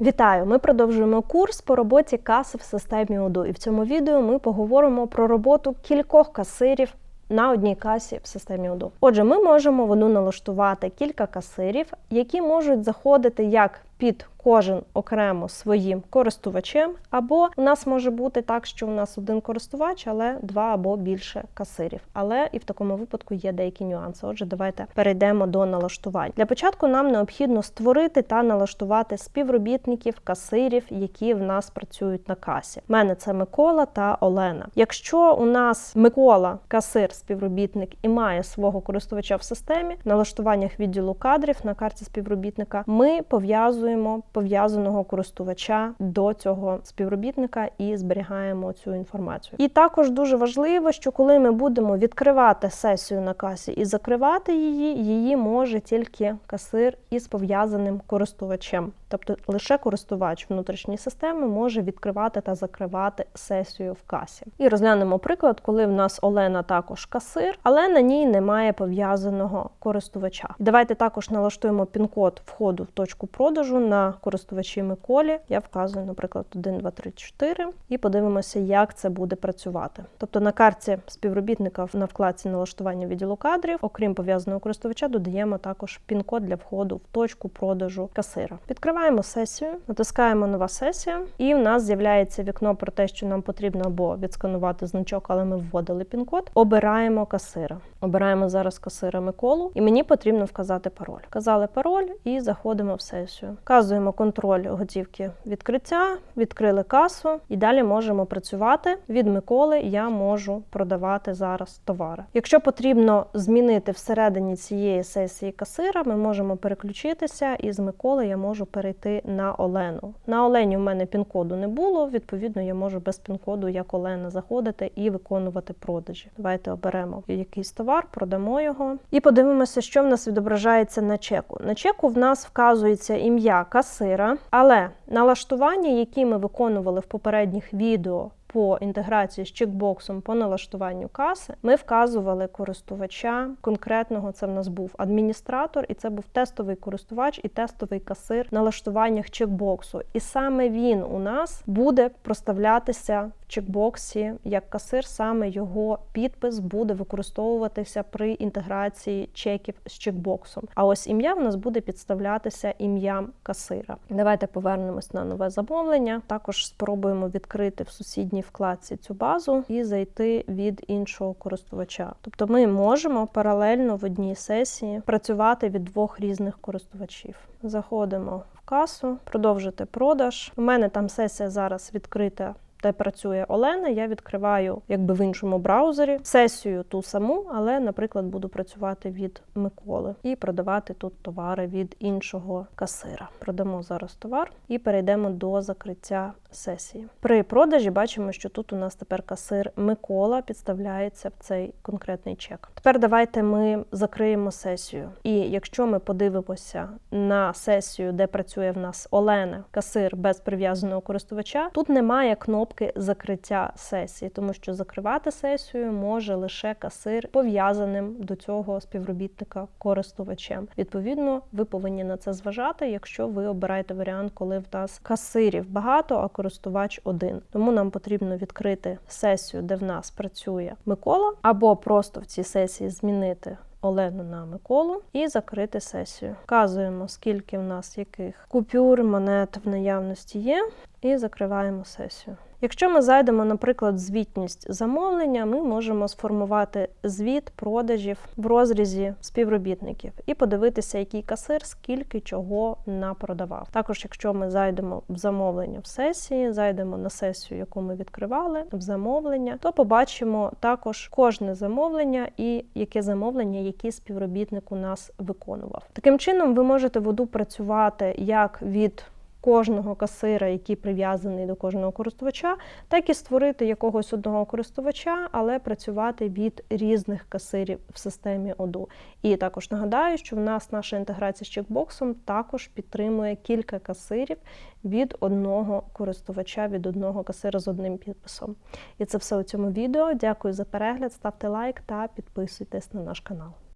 Вітаю! Ми продовжуємо курс по роботі каси в системі ОДО. І в цьому відео ми поговоримо про роботу кількох касирів на одній касі в системі ОДО. Отже, ми можемо в ОДО налаштувати кілька касирів, які можуть заходити як під кожен окремо своїм користувачем, або у нас може бути так, що у нас один користувач, але два або більше касирів. Але і в такому випадку є деякі нюанси. Отже, давайте перейдемо до налаштувань. Для початку нам необхідно створити та налаштувати співробітників касирів, які в нас працюють на касі. У мене це Микола та Олена. Якщо у нас Микола, касир, співробітник і має свого користувача в системі, налаштуваннях відділу кадрів на карті співробітника, ми пов'язуємо пов'язаного користувача до цього співробітника і зберігаємо цю інформацію. І також дуже важливо, що коли ми будемо відкривати сесію на касі і закривати її, її може тільки касир із пов'язаним користувачем. Тобто лише користувач внутрішньої системи може відкривати та закривати сесію в касі. І розглянемо приклад, коли в нас Олена також касир, але на ній немає пов'язаного користувача. Давайте також налаштуємо пін-код входу в точку продажу на користувачі Миколі. Я вказую, наприклад, 1, 2, 3, 4, і подивимося, як це буде працювати. Тобто на карті співробітника на вкладці налаштування відділу кадрів, окрім пов'язаного користувача, додаємо також пін-код для входу в точку продажу касира. Відкриваємо сесію, натискаємо нова сесія, і в нас з'являється вікно про те, що нам потрібно або відсканувати значок, але ми вводили пін-код. Обираємо касира. Обираємо зараз касира Миколу, і мені потрібно вказати пароль. Вказали пароль і заходимо в сесію. Вказуємо контроль готівки відкриття, відкрили касу, і далі можемо працювати. Від Миколи я можу продавати зараз товари. Якщо потрібно змінити всередині цієї сесії касира, ми можемо переключитися, і з Миколи я можу перейти на Олену. На Олені у мене пін-коду не було. Відповідно, я можу без пін-коду, як Олена, заходити і виконувати продажі. Давайте оберемо якийсь товар, продамо його і подивимося, що в нас відображається на чеку. На чеку в нас вказується ім'я касира, але налаштування, які ми виконували в попередніх відео по інтеграції з чекбоксом по налаштуванню каси, ми вказували користувача конкретного. Це в нас був адміністратор, і це був тестовий користувач і тестовий касир в налаштуваннях чекбоксу. І саме він у нас буде проставлятися в чекбоксі як касир, саме його підпис буде використовуватися при інтеграції чеків з чекбоксом. А ось ім'я в нас буде підставлятися ім'ям касира. Давайте повернемось на нове замовлення. Також спробуємо відкрити в сусідній вкладці цю базу і зайти від іншого користувача. Тобто ми можемо паралельно в одній сесії працювати від двох різних користувачів. Заходимо в касу, продовжити продаж. У мене там сесія зараз відкрита. Де працює Олена, я відкриваю якби в іншому браузері сесію ту саму, але, наприклад, буду працювати від Миколи і продавати тут товари від іншого касира. Продамо зараз товар і перейдемо до закриття сесії. При продажі бачимо, що тут у нас тепер касир Микола підставляється в цей конкретний чек. Тепер давайте ми закриємо сесію. І якщо ми подивимося на сесію, де працює в нас Олена, касир без прив'язаного користувача, тут немає кнопки закриття сесії, тому що закривати сесію може лише касир пов'язаним до цього співробітника користувачем. Відповідно, ви повинні на це зважати, якщо ви обираєте варіант, коли в нас касирів багато, а користувач один. Тому нам потрібно відкрити сесію, де в нас працює Микола, або просто в цій сесії змінити. Олену на Миколу і закрити сесію. Вказуємо, скільки в нас яких купюр, монет в наявності є, і закриваємо сесію. Якщо ми зайдемо, наприклад, звітність замовлення, ми можемо сформувати звіт продажів в розрізі співробітників і подивитися, який касир скільки чого напродавав. Також, якщо ми зайдемо в замовлення в сесії, зайдемо на сесію, яку ми відкривали, в замовлення, то побачимо також кожне замовлення і яке замовлення, який співробітник у нас виконував. Таким чином, ви можете воду працювати як від кожного касира, який прив'язаний до кожного користувача, так і створити якогось одного користувача, але працювати від різних касирів в системі ОДУ. І також нагадаю, що в нас наша інтеграція з чекбоксом також підтримує кілька касирів від одного користувача, від одного касира з одним підписом. І це все у цьому відео. Дякую за перегляд, ставте лайк та підписуйтесь на наш канал.